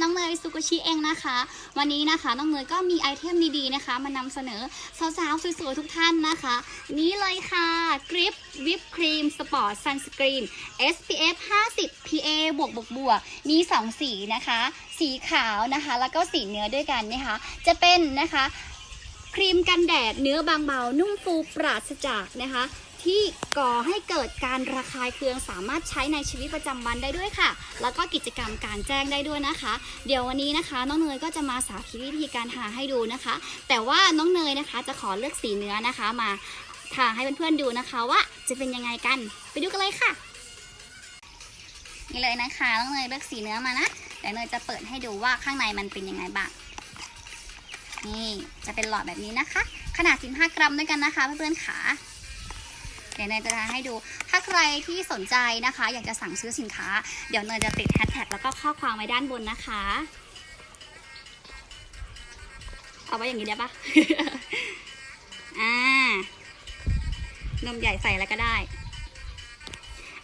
น้องเนยสุกุชิเองนะคะ วันนี้นะคะน้องเนยก็มีไอเทมดีๆนะคะ มานำเสนอสาวๆสวยๆทุกท่านนะคะ นี้เลยค่ะกริปวิปครีมสปอร์ตซันสกรีน SPF 50 PA บวกบวกบวกมี 2 สีนะคะ สีขาวนะคะ แล้วก็สีเนื้อด้วยกันนะคะ จะเป็นนะคะครีมกันแดดเนื้อบางเบา นุ่มฟูปราศจากนะคะ ที่ก่อให้เกิดการระคายเคืองสามารถใช้ในชีวิตประจำวันได้ด้วยค่ะ แล้วก็กิจกรรมการแจ้งได้ด้วยนะคะ เดี๋ยววันนี้นะคะน้องเนยก็จะมาสาธิตวิธีการทาให้ดูนะคะ แต่ว่าน้องเนยนะคะจะขอเลือกสีเนื้อนะคะมาทาให้เพื่อนๆดูนะคะว่าจะเป็นยังไงกัน ไปดูกันเลยค่ะ นี่เลยนะคะน้องเนยเลือกสีเนื้อมานะเดี๋ยวเนยจะเปิดให้ดูว่าข้างในมันเป็นยังไงบ้างนี่จะเป็นหลอดแบบนี้นะคะ ขนาด 15 กรัมด้วยกันนะคะเพื่อนๆขา เดี๋ยวเนยจะให้ดู ถ้าใครที่สนใจนะคะ อยากจะสั่งซื้อสินค้า เดี๋ยวเนยจะติดแฮชแท็กแล้วก็ข้อความไว้ด้านบนนะคะ เอาไว้อย่างนี้ได้ปะอ่านมใหญ่ใส่อะไรก็ได้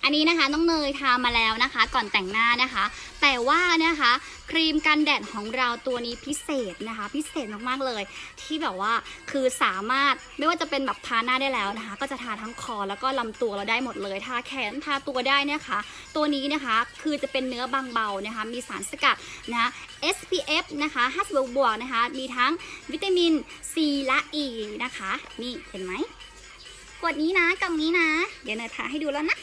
อันนี้นะคะน้องเนยทามาแล้วนะคะ ก่อนแต่งหน้านะคะ แต่ว่านะคะครีมกันแดดของเราตัวนี้พิเศษนะคะ พิเศษมากๆเลย ที่แบบว่าคือสามารถไม่ว่าจะเป็นแบบทาหน้าได้แล้วนะคะ ก็จะทาทั้งคอแล้วก็ลำตัวเราได้หมดเลยทาแขนทาตัวได้นะคะ ตัวนี้นะคะคือจะเป็นเนื้อบางเบานะคะ มีสารสกัดนะ SPF นะคะ50บวกบวกนะคะ มีทั้งวิตามิน C และ E นะคะ นี่เห็นไหมกดนี้นะกล่องนี้นะ เดี๋ยวเนยทาให้ดูแล้วนะ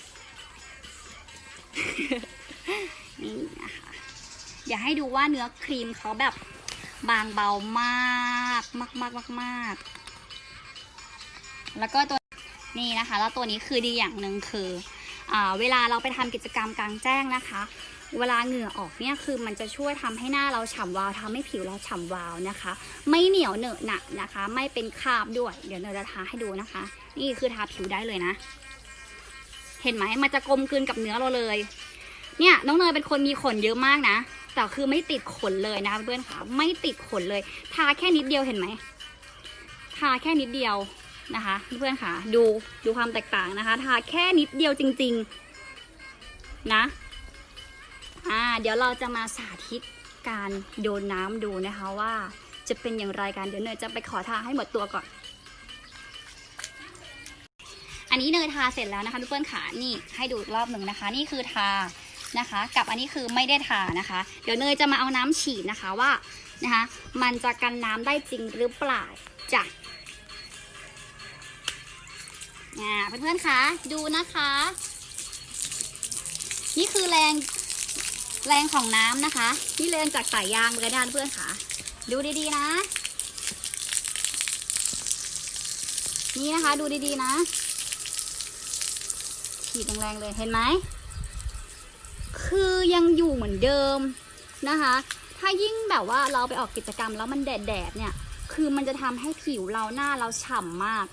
นี่นะคะอยากให้ดูว่าเนื้อครีมเขาแบบบางเบามากมากมากมากมากแล้วก็ตัวนี่นะคะ แล้วตัวนี้คือดีอย่างหนึ่งคืออ่าเวลาเราไปทำกิจกรรมกลางแจ้งนะคะ เวลาเหงื่อออกเนี่ยคือมันจะช่วยทำให้หน้าเราฉ่ำวาวทำให้ผิวเราฉ่ำวาวนะคะ ไม่เหนียวเหนอะหนะนะคะ ไม่เป็นคราบด้วย เดี๋ยวเนยจะทาให้ดูนะคะ นี่คือทาผิวได้เลยนะ เห็นไหมมันจะกลมกลืนกับเนื้อเราเลย เนี่ยน้องเนยเป็นคนมีขนเยอะมากนะ แต่คือไม่ติดขนเลยนะคะเพื่อนค่ะ ไม่ติดขนเลย ทาแค่นิดเดียวเห็นไหม ทาแค่นิดเดียวนะคะ เพื่อนค่ะ ดูดูความแตกต่างนะคะ ทาแค่นิดเดียวจริง ๆ นะ อ่า เดี๋ยวเราจะมาสาธิตการโดนน้ำดูนะคะว่าจะเป็นอย่างไรกันเดี๋ยวเนยจะไปขอทาให้หมดตัวก่อน อันนี้เนยทาเสร็จแล้วนะคะทุกเพื่อนขานี่ให้ดูอีกรอบหนึ่งนะคะ นี่คือทานะคะ กับอันนี้คือไม่ได้ทานะคะ เดี๋ยวเนยจะมาเอาน้ำฉีดนะคะว่านะคะ มันจะกันน้ำได้จริงหรือเปล่าจ้ะอ่าเพื่อนๆคะดูนะคะ นี่คือแรงแรงของน้ำนะคะ นี่แรงจากสายยางเลยนะเพื่อนค่ะ ดูดีๆนะ นี่นะคะดูดีๆนะ ฉีดแรงๆเลยเห็นไหม คือยังอยู่เหมือนเดิมนะคะ ถ้ายิ่งแบบว่าเราไปออกกิจกรรมแล้วมันแดดๆเนี่ย คือมันจะทำให้ผิวเราหน้าเราฉ่ำมาก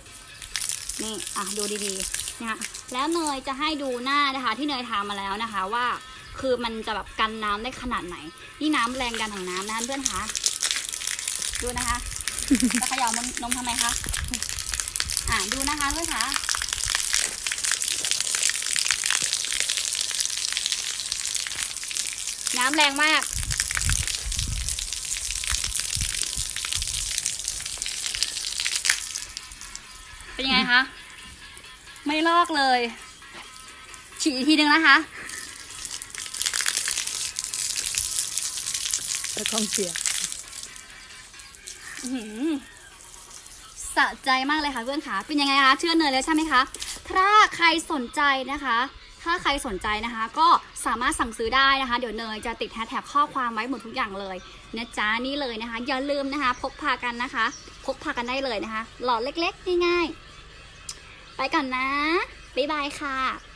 นี่อะดูดีๆนะคะแล้วเนยจะให้ดูหน้านะคะ ที่เนยทามาแล้วนะคะว่า คือมันจะแบบกันน้ำได้ขนาดไหน นี่น้ำแรงดันของน้ำนะเพื่อนคะดูนะคะจะเขย่านมนมทำไมคะ อะดูนะคะเพื่อนคะ น้ำแรงมาก เป็นยังไงคะ ไม่ลอกเลย ฉีดอีกทีหนึ่งนะคะตะกล้องเปียกอื้อหือสะใจมากเลยค่ะเพื่อนขาเป็นยังไงคะ เชื่อเนยแล้วใช่ไหมคะ ถ้าใครสนใจนะคะ ถ้าใครสนใจนะคะ ก็สามารถสั่งซื้อได้นะคะ เดี๋ยวเนยจะติดแฮชแท็กข้อความไว้หมดทุกอย่างเลยนะจ๊ะนี่เลยนะคะ อย่าลืมนะคะ พกพากันนะคะ พกพากันได้เลยนะคะ หลอดเล็กๆ ง่ายๆ ไปก่อนนะ บ๊ายบายค่ะ